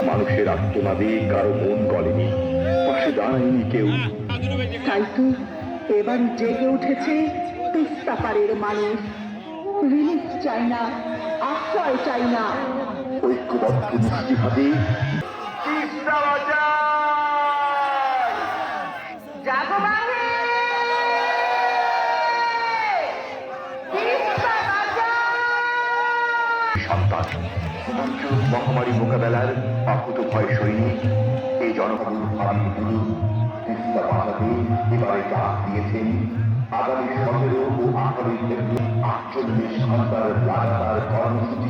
আর্তনাদে কারও মন গলেনি। পাশে দাঁড়ায়নি কেউ। তাই তো এবার জেগে উঠেছে তিস্তাপাড়ের মানুষ। রিলিফ চাই না আশ্রয় চাই না। ঐক্যবদ্ধ মিষ্টি হাতে জাগো বাঙে! তিস্তা বাঁচাও! সন্তান। দুর্যোগ মহামারী মোকাবেলার আহত ভয় সৈনিক। এই জনগণ এবারে ডাক দিয়েছেন। আগামী সতেরো ও ফেব্রুয়ারি আটচল্লিশ ঘণ্টার লাগাতার কর্মসূচি